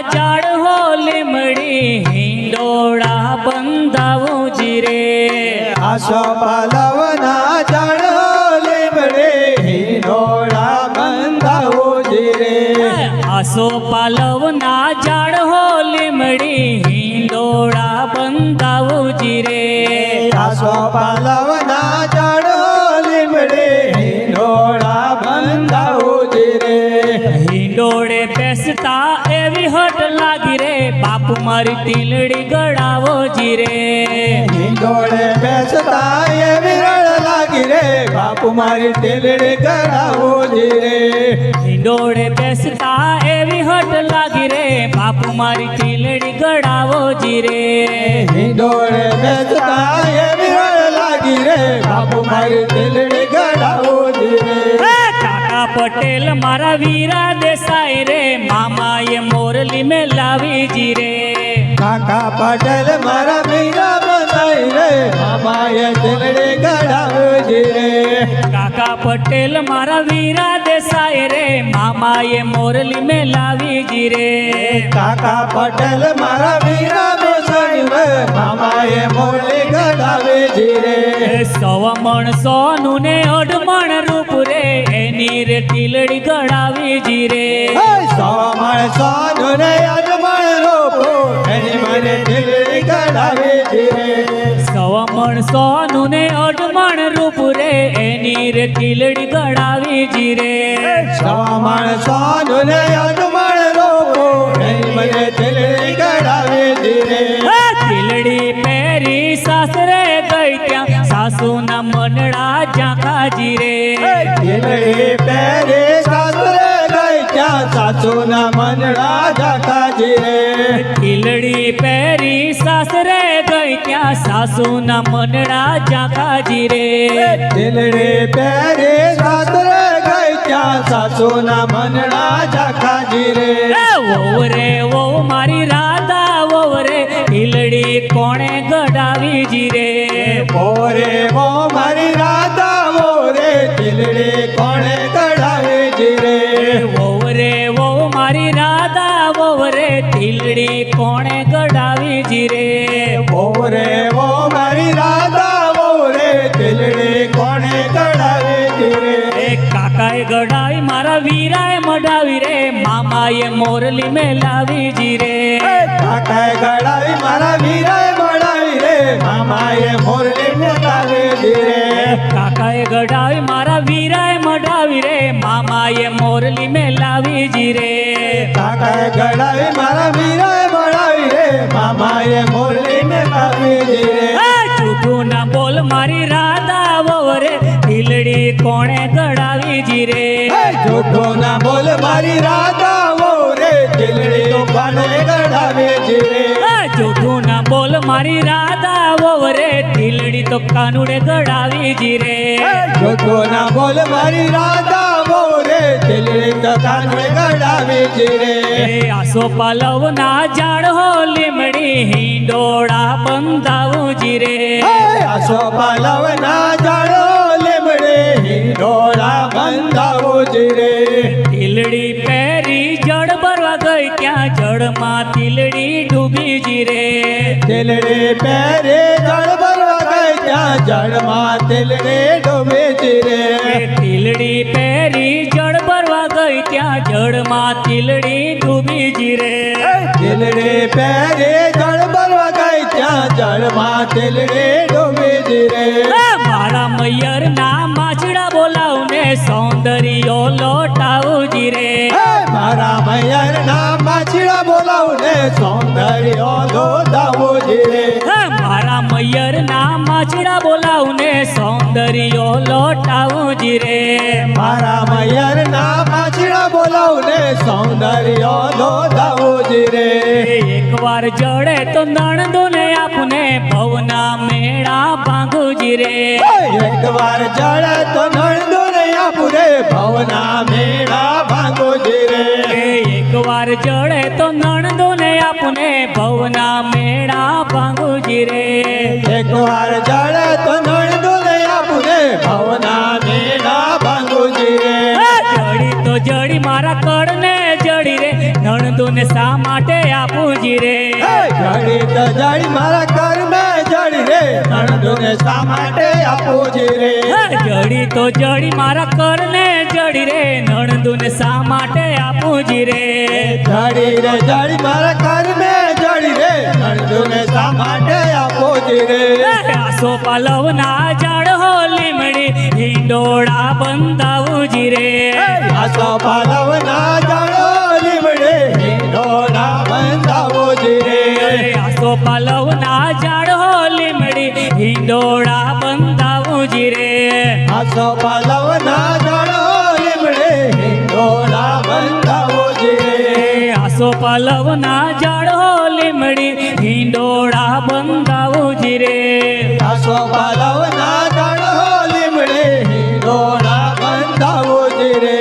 જાડ હો લીમડી હિંડોળા બંધાવું જીરે. આશો પાલવના ઝાડ હો લીમડી હિંડોળા બંધાવો જીરે. આશો પાલવના ઝાડ હો લીમડી હિંડોળા બંધાવું જીરે. આશો પાલવના મારી તીલડી ગળાવો જીરે. હિંડોળે બેસતા એ વિરળ લાગી રે. બાપુ મારી ટેલડી ગળાવો જીરે. હિંડોળે બેસતા એ વિહટ લાગી રે. બાપુ મારી તીલડી ગળાવો જીરે. હિંડોળે બેસતા એ વિરળ લાગી રે. બાપુ મારી ટેલડી ગળાવો જીરે. પટેલ મારા વીરા દેસાઈ રે મામાએ મોરલી મેં લાવી જીરે કાકા પટેલ મારા બધાઈ રે કાકા પટેલ મારા વીરા દેસાઈ રે મામાએ મોરલી મેં લાવી જીરે કાકા પટેલ મારા વીરા દેસાઈ રે મામાએ મોરલી કરાવે જીરે સવમણ સોનું ને અઢમણ રૂપ રે એની રે ટીલડી ગળાવી જીરે સોમણ સોનું ને સોનું ને અડમણ રૂપ રે એની રે ટીલડી ગળાવી જીરે. સોમણ સોનું ને અડમણ રૂપ મને જીરે. ટીલડી પહેરી સાસરે ગઈ ત્યાં સાસુના મનડા ઝાંખા જીરે. કિલડી પહેરે સાસરે ત્યાં સાસુના મનડા જાતા જીરે. ટીલડી પહેરી સાસરે ગઈ ત્યાં સાસુના મંડળા જાતા જીરે. દિલડી પહેરી સાસરે ગઈ ત્યાં સાસુના મંડળા જાતા જીરે. વહુ રે વહુ મારી રાધા વહુ રે ટીલડી કોણે ગડાવી જીરે? ઓરે ઓ મારી રાધા ઓરે દિલડે કોણે મોરલી મેલાવી જીરે. કાકાએ ગળાવી મારા વીરાએ ગળાવી રે. મામાએ મોરલી મેલાવી જી રે કાકાએ ગળાવી મારા વીરાએ મડાવી રે. મામાએ મોરલી મેલાવી જીરે. કાકાએ ગળાવી મારા વીરાએ મળાવી રે. મામાએ મોરલી મેલાવે જી રે જૂઠું ના બોલ મારી રાધા વવરે ઢીલડી કોણે ગડાવી જીરે. રે જૂઠો ના બોલ મારી રાધા દિલડી તો કોને કઢાવે જીરે એ જૂઠું ના બોલ મારી રાધા વવરે ઢીલડી તો કાનુડે ગડાવી જીરે. જૂઠો ના બોલ મારી રાધા વોરે. ઢીલડી તો કાનુડે કઢાવે જીરે રે આસો પાલવ ના ઝાડ હો લીમડી હિંડોળા બંધાવું જીરે. રે આસો પાલવ ના હો લીમડે હિંડોળા બંધાવો જીરે. ઢીલડી પેરી જળ ભરવા ગઈ ત્યાં જળમાં તીલડી ડૂબી જીરે દિલડે પહેરે જળ ભરવા ગઈ ત્યાં જળમાં દિલડે ડૂબે જીરે તીલડી પહેરી જળ ભરવા ગઈ ત્યાં જળમાં તીલડી ડૂબી જીરે દિલડે પહેરે જળ ભરવા ગઈ ત્યાં જળમાં દિલડે ડૂબી જીરે મારા મૈયર ના માછડા બોલાવને સૌંદર્યો લોટાવજી હે મારા મૈયર ના માછડા ને સૌંદર્ય દોધાવો જીરે મારા મૈયર ના માછડા ને સૌંદર્યો લોટાવું જીરે મારા મૈયર ના બોલાવું ને સૌંદર્ય દોધાવો જીરે એકવાર જડે તો નણંદોને આપને ભવના મેળા ભાંગુ જીરે એક વાર જળે તો નણંદો ને આપુરે ભવના મેળા એકવાર જડે તો નણંદોને આપને ભવના મેળા ભાંગુ રે. એક વાર જળે તો નણંદો ને આપુરે ભવના મેળા ભાંગુજી જીરે જડી તો જડી મારા કડને જડી રે નણંદો ને શા માટે આપું જી રે જડી તો જડી મારા કર્મે જડી શા માટે આપું રે? જડી તો જડી મારા કરને જડી રે. નણંદુને શા માટે આપું જી રે જડી રે જડી મારા કર્મે જડી રે. નણંદોને શા માટે આપું જી રે આસો પાલવના જાડ હો લીમડી હિંડોળા બંધાવું જી રે આસો પાલવના જાડો હિંડોળા બંધાવું જી રે. આસો પાલવ ના જાણો લીમડે હિંડોળા બંધાવું જી રે. આસો પાલવ ના જાણો લીમડી હિંડોળા બંધાવું જી રે. આસો પાલવ ના જાણો લીમડે હિંડોળા બંધાવું જી રે.